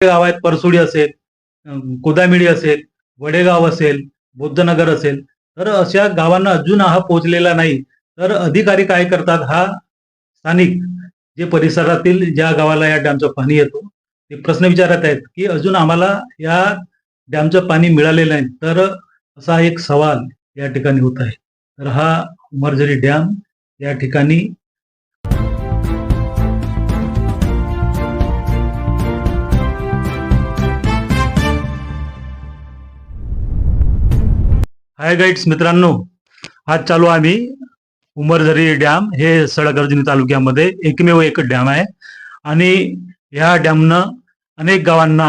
गाव आहेत परसुडी असेल अं, कोदामिडी असेल वडेगाव असेल बुद्धनगर असेल तर अशा गावांना अजून हा पोहोचलेला नाही. तर अधिकारी काय करतात हा स्थानिक जे परिसरातील ज्या गावाला या डॅमचं पाणी येतो ते प्रश्न विचारत आहेत की अजून आम्हाला या डॅमचं पाणी मिळालेलं नाही. तर असा एक सवाल या ठिकाणी होत आहे. तर हा उमरझरी डॅम या ठिकाणी हाय गाईड्स मित्रांनो आज चालू आम्ही उमरझरी डॅम. हे सडकर्जनी तालुक्यामध्ये एकमेव एक डॅम आहे. आणि ह्या डॅमनं अनेक गावांना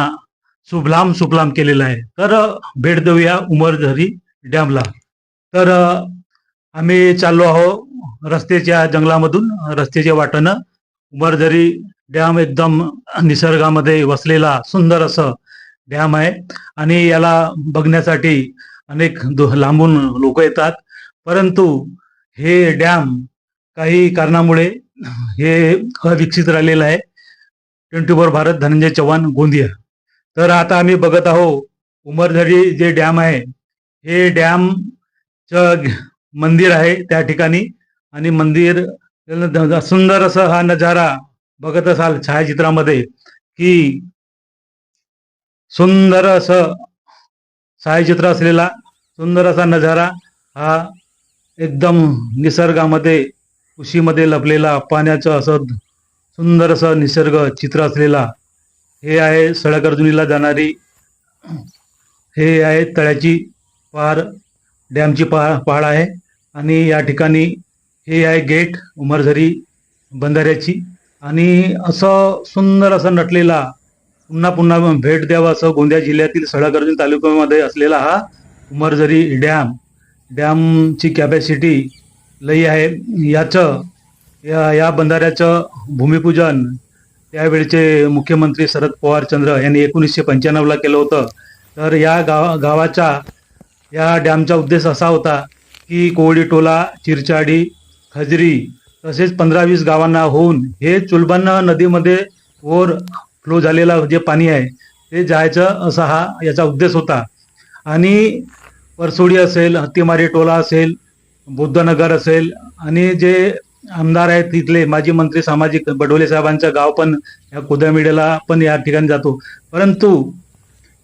सुफलाम सुफलाम केलेलं आहे. तर भेट देऊया उमरझरी डॅमला. तर आम्ही चाललो आहो रस्त्याच्या जंगलामधून रस्त्याच्या वाटणं उमरझरी डॅम एकदम निसर्गामध्ये वसलेला सुंदर असं डॅम आहे. आणि याला बघण्यासाठी अनेक लांबून लोक येतात. परंतु हे डॅम काही कारणामुळे हे अविकसित राहिलेलं आहे. Twenty four Bharat Dhananjay Chavan Gondia. तर आता आम्ही बघत आहो उमरझरी जे डॅम आहे हे डॅम च मंदिर आहे त्या ठिकाणी. आणि मंदिर सुंदर असं हा नजारा बघत असाल छायाचित्रामध्ये की सुंदर असं छायाचित्र असलेला सुंदर असा नजारा हा एकदम निसर्गामध्ये उशीमध्ये लपलेला पाण्याचं असं सुंदर असं निसर्ग चित्र असलेला हे आहे सळकर्जुनीला जाणारी हे आहे तळ्याची पार डॅमची पहा पहाड आहे आणि या ठिकाणी हे आहे गेट उमरझरी बंधाऱ्याची आणि असं सुंदर असं नटलेला पुन्हा पुन्हा भेट द्यावं असं गोंदिया जिल्ह्यातील सडक तालुक्यामध्ये असलेला हा उमरझरी डॅम. डॅमची कॅपॅसिटी लई आहे. याचं या या बंधाऱ्याचं भूमिपूजन त्यावेळचे मुख्यमंत्री शरद पवार चंद्र यांनी एकोणीसशे पंच्याण्णवला केलं होतं. तर या गावा गावाचा या डॅमचा उद्देश असा होता की कोवडी टोला चिरचाडी खजरी तसेच पंधरा वीस गावांना होऊन हे चुलबन नदीमध्ये ओर फ्लो झालेला जे पाणी आहे ते जायचं असा हा याचा उद्देश होता. आणि परसोडी असेल हत्तीमारी टोला असेल बुद्धनगर असेल आणि जे आमदार आहेत तिथले माजी मंत्री सामाजिक बडोले साहेबांचं गाव पण या कुदामिडेला पण या ठिकाणी जातो. परंतु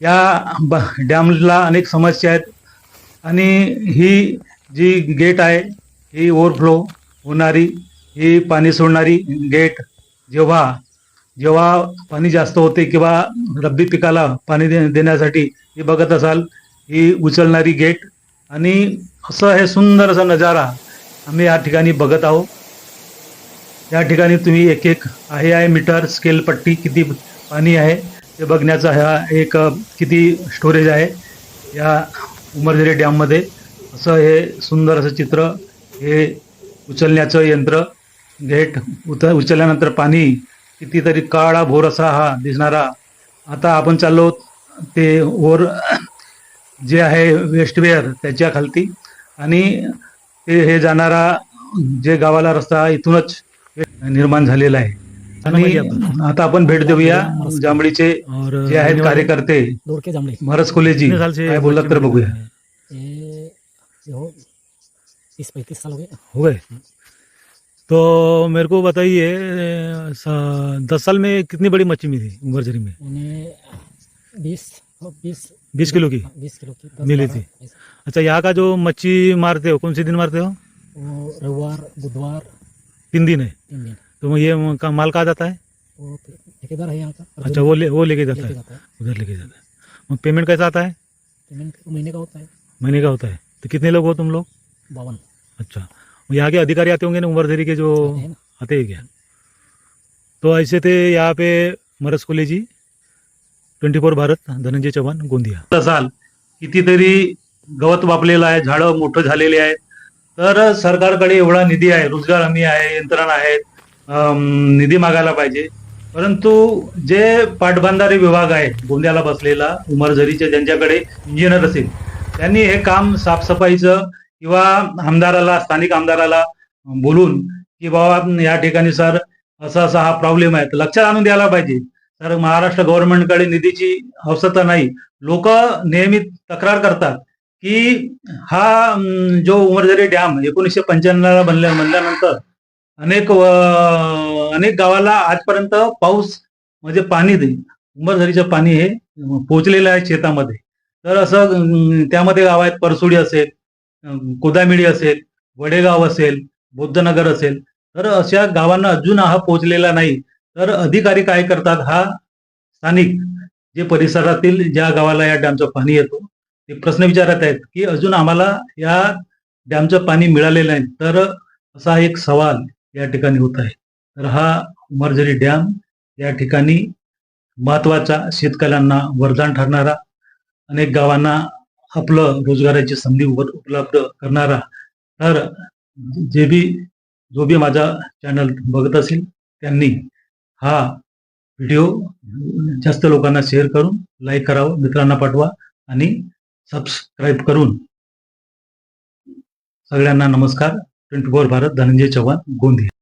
या ब डॅमला अनेक समस्या आहेत. आणि ही जी गेट आहे ही ओव्हरफ्लो होणारी ही पाणी सोडणारी गेट जेव्हा जेव्हा पाणी जास्त होते किंवा रब्बी पिकाला पाणी दे देण्यासाठी हे बघत असाल ही उचलणारी गेट. आणि असं हे सुंदर असा नजारा आम्ही या ठिकाणी बघत आहोत. या ठिकाणी तुम्ही एक एक आहे आहे मीटर स्केल पट्टी किती पाणी आहे ते बघण्याचा हा एक किती स्टोरेज आहे या उमरझरी डॅममध्ये. असं हे सुंदर असं चित्र हे उचलण्याचं यंत्र. गेट उत उचलल्यानंतर पाणी कितीतरी काळा भोर असा हा दिसणारा. आता आपण चाललो ते वर जे आहे वेस्टवेअर त्याच्या खालती. आणि ते हे जाणारा जे गावाला रस्ता इथूनच निर्माण झालेला आहे. आणि आता आपण भेट देऊया जांभळीचे जे आहेत कार्यकर्ते भरस कोलेजी काय बोललात तर बघूया. हो। तीस पैंतीस साल हो गए। हो गए? तो मेरे को बताइए दस साल में कितनी बड़ी मच्छी मिली उमरझरी में? बीस बीस। बीस किलो की? बीस किलो की मिली थी। अच्छा यहाँ का जो मच्छी मारते हो कौन से दिन मारते हो? रविवार बुधवार। तीन दिन है? तीन दिन। तो ये का माल कहाँ जाता है? वो ठेकेदार है यहाँ का। अच्छा वो ले वो लेके जाता है? जाता है। उधर लेके जाता है। पेमेंट कैसा आता है? पेमेंट महीने का होता है। महीने का होता है। तो कितने लोग हो तुम लोग? बावन। अच्छा यहाँ के अधिकारी आते होंगे ना उमरझरी के जो आते हैं। हैं क्या? तो ऐसे थे यहाँ पे मरस कॉलेजी ट्वेंटी फोर भारत धनंजय चव्हाण गोंदिया। असाल कितीतरी गवत वापलेलं आहे झाडं मोठं झालेले आहेत. तर सरकारकडे एवढा निधी आहे रोजगार हमी आहे यंत्रणा आहेत निधी मागायला पाहिजे. परंतु जे पाटबंधारे विभाग आहे गोंद्याला बसलेला उमरझरीचे ज्यांच्याकडे इंजिनियर असेल त्यांनी हे काम साफसफाईचं किंवा आमदाराला स्थानिक आमदाराला बोलून की बाबा या ठिकाणी सर असा असा हा प्रॉब्लेम आहे. तर लक्षात आणून द्यायला पाहिजे. तर महाराष्ट्र गव्हर्नमेंटकडे निधीची आवश्यकता नाही. लोक नेहमी तक्रार करतात की हा जो उमरझरी डॅम एकोणीसशे पंच्याण्णवला बनल्या बनल्यानंतर अनेक व- अनेक गावाला आजपर्यंत पाऊस म्हणजे पाणी दे उमरझरीचं पाणी हे पोचलेलं आहे शेतामध्ये. तर असं त्यामध्ये गाव आहेत परसुडी असेल कोदामिडी असेल वडेगाव असेल बुद्धनगर असेल तर अशा गावांना अजून हा पोचलेला नाही. तर अधिकारी काय करतात हा स्थानिक जे परिसरातील ज्या गावाला या डॅमचं पाणी येतो ते प्रश्न विचारत आहेत की अजून आम्हाला या डॅमचं पाणी मिळालेलं नाही. तर असा एक सवाल या ठिकाणी होत आहे. तर हा उमरझरी डॅम या ठिकाणी महत्त्वाचा शेतकऱ्यांना वरदान ठरणारा अनेक गावांना आपलं रोजगाराची संधी उपलब्ध करणारा. तर जे बी जो बी माझा चॅनल बघत असेल त्यांनी हा व्हिडिओ जास्त लोकांना शेअर करून लाईक करावं मित्रांना पाठवा आणि सबस्क्राईब करून. सगळ्यांना नमस्कार. Twenty four Bharat Dhananjay Chavan Gondia.